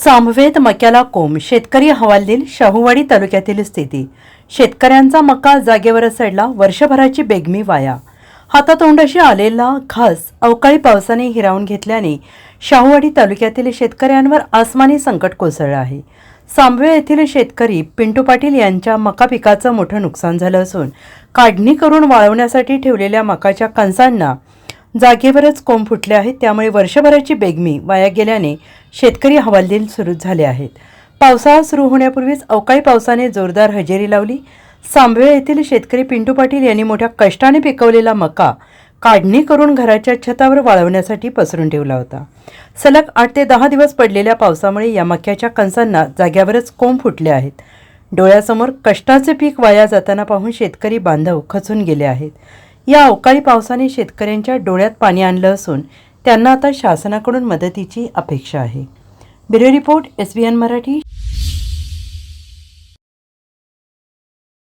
सामवेद मक्याला कोंब शेतकरी हवालदिल शाहूवाडी तालुक्यातील स्थिती. शेतकऱ्यांचा मका जागेवर सडला वर्षभराची बेगमी वाया. हातातोंडाशी आलेला घास अवकाळी पावसाने हिरावून घेतल्याने शाहूवाडी तालुक्यातील शेतकऱ्यांवर आसमानी संकट कोसळलं आहे. सांबवे येथील शेतकरी पिंटू पाटील यांच्या मका पिकाचं मोठं नुकसान झालं असून काढणी करून वाळवण्यासाठी ठेवलेल्या मकाच्या कणसांना जागेवरच कोंब फुटले आहेत त्यामुळे वर्षभराची बेगमी वाया गेल्याने शेतकरी हवालदिल सुरू झाले आहेत. पावसाळा सुरू होण्यापूर्वीच अवकाळी पावसाने जोरदार हजेरी लावली. सांबवे येथील शेतकरी पिंटू पाटील यांनी मोठ्या कष्टाने पिकवलेला मका काढणी करून घराच्या छतावर वाळवण्यासाठी पसरून ठेवला होता. सलग आठ ते दहा दिवस पडलेल्या पावसामुळे या मक्याच्या कणसांना जाग्यावरच कोंब फुटले आहेत. डोळ्यासमोर कष्टाचे पीक वाया जाताना पाहून शेतकरी बांधव खचून गेले आहेत. या अवकाळी पावसाने शेतकऱ्यांच्या डोळ्यात पाणी आणलं असून त्यांना आता शासनाकडून मदतीची अपेक्षा आहे. Bureau report S B N Marathi